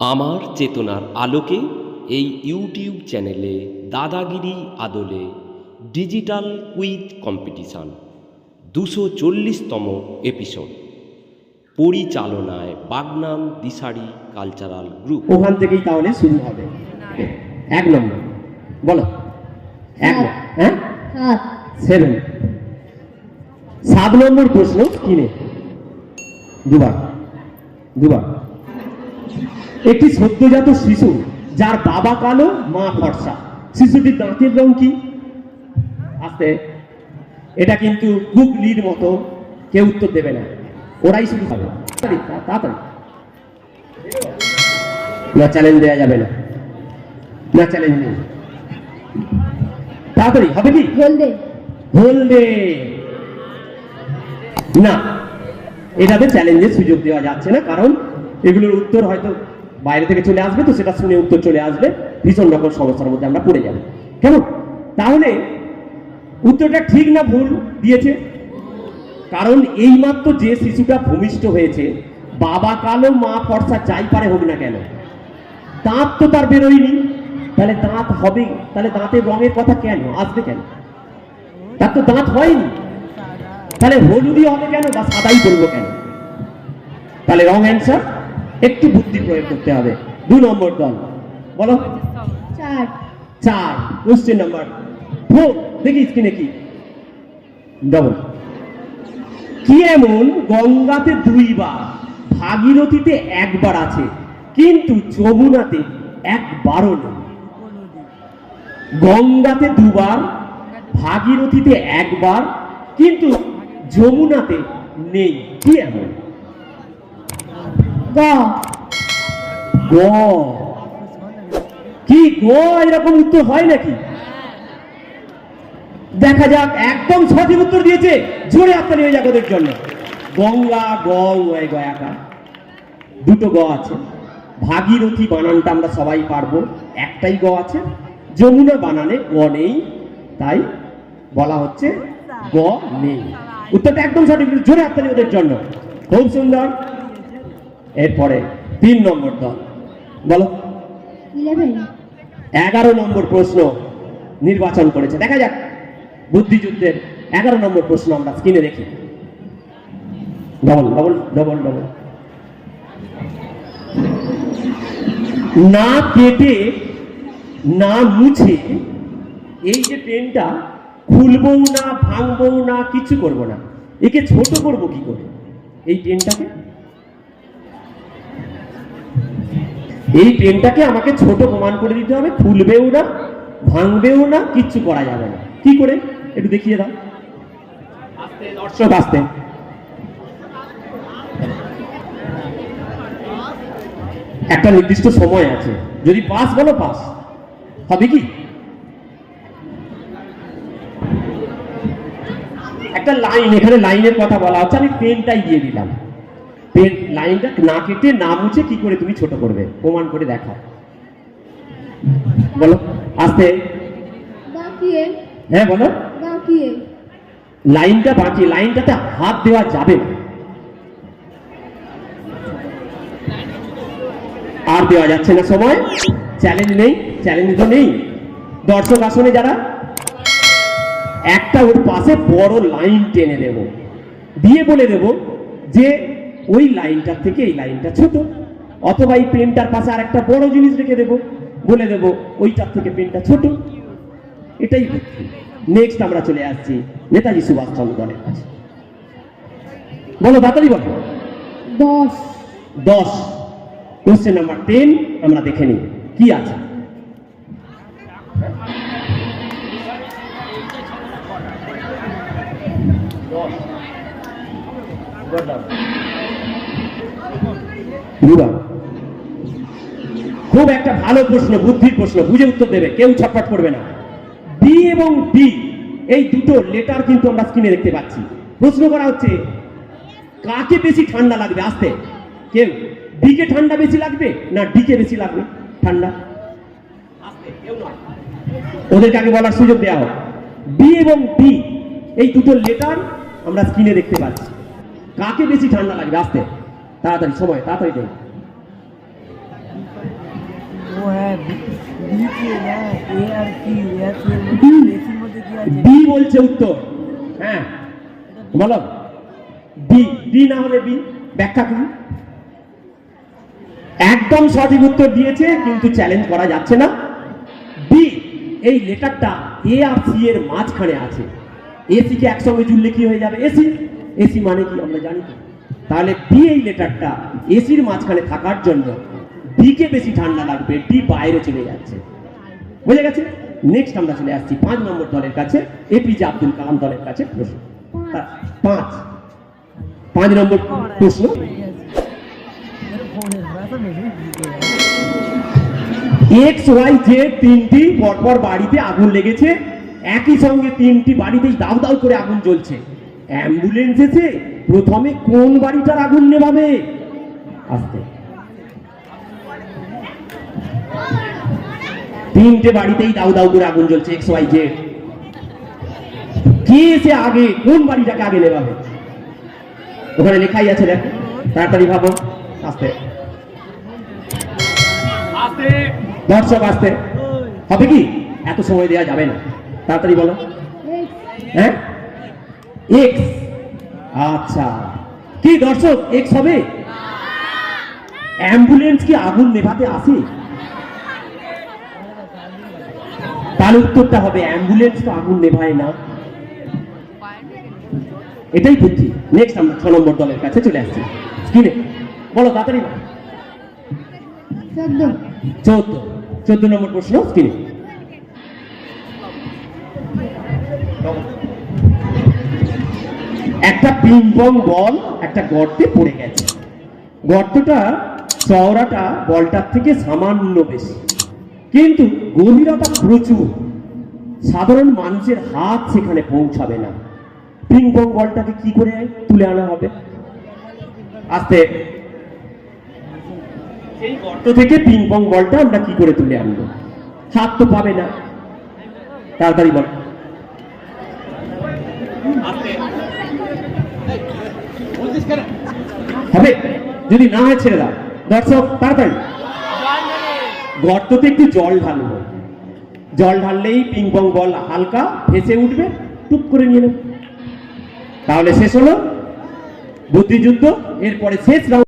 আমার চেতনার আলোকে এই ইউটিউব চ্যানেলে দাদাগিরি আদলে ডিজিটাল কুইজ কম্পিটিশন দুশো চল্লিশতম এপিসোড। পরিচালনায় বাগনান দিশারি কালচারাল গ্রুপ। ওখান থেকেই তাহলে শুরু হবে। এক নম্বর। বলো। এক হ্যাঁ? সেভেন সাত নম্বর প্রশ্ন কিনে দুবার। দুবার। একটি সদ্যজাত শিশু যার বাবা কালো মা ফর্সা। শিশুটির দাঁতের রং কি? আস্তে এটা কিন্তু গুগলির মতো কেউ উত্তর দেবে না। ওরাই শুরু হবে তাড়াতাড়ি তাড়াতাড়ি। না চ্যালেঞ্জ দেওয়া যাবে না। না চ্যালেঞ্জ নেই। তাড়াতাড়ি হবে কি? হলদে হলদে না এটাতে চ্যালেঞ্জের সুযোগ দেওয়া যাচ্ছে না কারণ এগুলোর উত্তর হয়তো বাইরে থেকে চলে আসবে তো সেটা শুনে উত্তর চলে আসবে, ভীষণ রকম সমস্যার মধ্যে আমরা পড়ে যাব। কেমন তাহলে উত্তরটা ঠিক না ভুল দিয়েছে? কারণ এইমাত্র যে শিশুটা ভূমিষ্ঠ হয়েছে, বাবা কালো, মা ফর্সা যাই পারে হোক না কেন, দাঁত তো তার বেরোয়নি। তাহলে দাঁত হবে, তাহলে দাঁতের রঙের কথা কেন, আসবে কেন? তার তো দাঁত হয়নি। তাহলে হলুদই হবে কেন বা সাদাই করব কেন? তাহলে রং অ্যান্সার একটু বুদ্ধি প্রয়োগ করতে হবে। দু নম্বর দল। বলো। চার। চার। Question number four. দেখি স্ক্রিনে কি? ডবল কি এমন গঙ্গাতে দুইবার ভাগীরথীতে একবার আছে কিন্তু যমুনাতে একবারও নেই? গঙ্গাতে দুবার ভাগীরথীতে একবার কিন্তু যমুনাতে নেই। কি এমন? কি গ? এরকম উত্তর হয় নাকি? দেখা যাক, একদম সঠিক উত্তর দিয়েছে। জোরে জন্য। গঙ্গা দুটো গ আছে। ভাগীরথী বানানটা আমরা সবাই পারব। একটাই গ আছে। যমুনা বানানে গ নেই। তাই বলা হচ্ছে গ নেই। উত্তরটা একদম সঠিক, জোরে হাততালি ওদের জন্য। খুব সুন্দর। এরপরে তিন নম্বর দল। বলো। এগারো নম্বর প্রশ্ন নির্বাচন করেছে। দেখা যাক বুদ্ধিযুদ্ধের এগারো নম্বর প্রশ্ন আমরা স্ক্রিনে দেখি। ডবল ডবল ডবল ডবল না কেটে না মুছে এই যে পেনটা খুলবও না ভাঙবও না কিছু করব না। একে ছোট করব কি করে? এই পেনটাকে এই পেনটাকে আমাকে ছোট প্রমাণ করে দিতে হবে, খুলবেও না, ভাঙবেও না, কিচ্ছু করা যাবে না। কি করে? একটু দেখিয়ে দাও। দর্শক, আসতে। একটা নির্দিষ্ট সময় আছে। যদি পাস বলো, পাস। হবে কি? একটা লাইন, এখানে লাইনের কথা বলা হচ্ছে, আমি পেনটাই দিয়ে দিলাম। পেন লাইনটা না কেটে না মুছে কি করে তুমি ছোট করবে? প্রমাণ করে দেখাও। বলো আস্তে। হ্যাঁ বলো। লাইনটা বাকি লাইনটাতে হাত দেওয়া যাবে না। আর দেওয়া যাচ্ছে না সময়। চ্যালেঞ্জ নেই চ্যালেঞ্জ তো নেই। দর্শক আসনে যারা। একটা ওর পাশে বড় লাইন টেনে দেব। দিয়ে বলে দেব যে ওই লাইনটার থেকে এই লাইনটা ছোট। অথবা এই পেনটার পাশে আর একটা বড় জিনিস রেখে দেবো বলে দেব ওইটার থেকে পেনটা ছোট। এটাই নেক্সট আমরা চলে আসছি নেতাজি সুভাষচন্দ্র বলের কাছে। বলো তাড়াতাড়ি বলো। দশ। দশ। কোশ্চেন নাম্বার টেন আমরা দেখে নিই। কি আছে? খুব একটা ভালো প্রশ্ন, বুদ্ধির প্রশ্ন, বুঝে উত্তর দেবে, কেউ ছটফট করবে না। বি এবং ডি এই দুটো লেটার কিন্তু আমরা স্ক্রিনে দেখতে পাচ্ছি। প্রশ্ন করা হচ্ছে, কাকে বেশি ঠান্ডা লাগবে, আসতে? কেউ? ডিকে ঠান্ডা বেশি লাগবে না ডিকে বেশি লাগবে? ঠান্ডা। ওদেরকে আগে বলার সুযোগ দেওয়া হোক। বি এবং ডি এই দুটো লেটার আমরা স্ক্রিনে দেখতে পাচ্ছি। কাকে বেশি ঠান্ডা লাগবে, আসতে? তাড়াতাড়ি সময় তাড়াতাড়ি দেয় হ্যাঁ ডি বলছে উত্তর। হ্যাঁ বলো। ডি ডি না হলে বি ব্যাখ্যা কি একদম সঠিক উত্তর দিয়েছে কিন্তু চ্যালেঞ্জ করা যাচ্ছে না। বি এই লেটারটা এ আর সি এর মাঝখানে আছে। এসি কে একসঙ্গে জুড়লে কি হয়ে যাবে? এসি এসি মানে কি? আমরা জানি তো। তাহলে বি এই লেটারটা এসির মাঝখানে থাকার জন্য ডি কে বেশি ঠান্ডা লাগবে, ডি বাইরে চলে যাচ্ছে। বুঝে গেছে? নেক্সট আমরা চলে আসছি পাঁচ নম্বর দলের কাছে এপিজে আব্দুল কালাম দলের কাছে প্রশ্ন। পাঁচ। পাঁচ নম্বর প্রশ্ন। এক্স ওয়াই জে তিনটি পরপর বাড়িতে আগুন লেগেছে, একই সঙ্গে তিনটি বাড়িতেই দাউ দাউ করে আগুন জ্বলছে। অ্যাম্বুলেন্স এসে প্রথমে কোন বাড়িটার আগুন নেভাবে? আসতে। তিনটে বাড়িতেই দাউ দাউ করে আগুন জ্বলছে এক্স ওয়াই জে কে এসে আগে কোন বাড়িটাকে আগে নেভাবে? ওখানে লেখাই আছে দেখো। তাড়াতাড়ি ভাবো। আসতে। দর্শক আসতে। হবে কি? এত সময় দেওয়া যাবে না। তাড়াতাড়ি বলো। হ্যাঁ? এক্স আচ্ছা। কি দর্শক এক্স হবে? অ্যাম্বুলেন্স কি আগুন নেভাতে আসে? তাহলে উত্তরটা হবে অ্যাম্বুলেন্স তো আগুন নেভায় না। এটাই বুদ্ধি। নেক্সট আমরা ছ নম্বর দলের কাছে চলে আসছি। স্ক্রিনে বলো তাড়াতাড়ি চোদ্দ। চোদ্দ নম্বর প্রশ্ন স্ক্রিনে একটা পিং বল একটা গর্তে পড়ে গেছে। গর্তটা, চওড়াটা বলটার থেকে সামান্য বেশি। কিন্তু গভীরতা প্রচুর। সাধারণ মানুষের হাত সেখানে পৌঁছাবে না। পিং বলটাকে কি করে তুলে আনা হবে? আস্তে। সেই গর্ত থেকে পিং বলটা আমরা কি করে তুলে আনব? হাত তো পাবে না। তাড়াতাড়ি বল। হবে। যদি না হয় ছেড়ে দাও। দর্শক তাড়াতাড়ি। গর্ততে একটু জল ঢালবো। জল ঢাললেই পিং পং বল হালকা ফেঁসে উঠবে টুক করে নিয়ে তাহলে শেষ হলো। বুদ্ধিযুদ্ধ, এরপরে শেষ রাউন্ড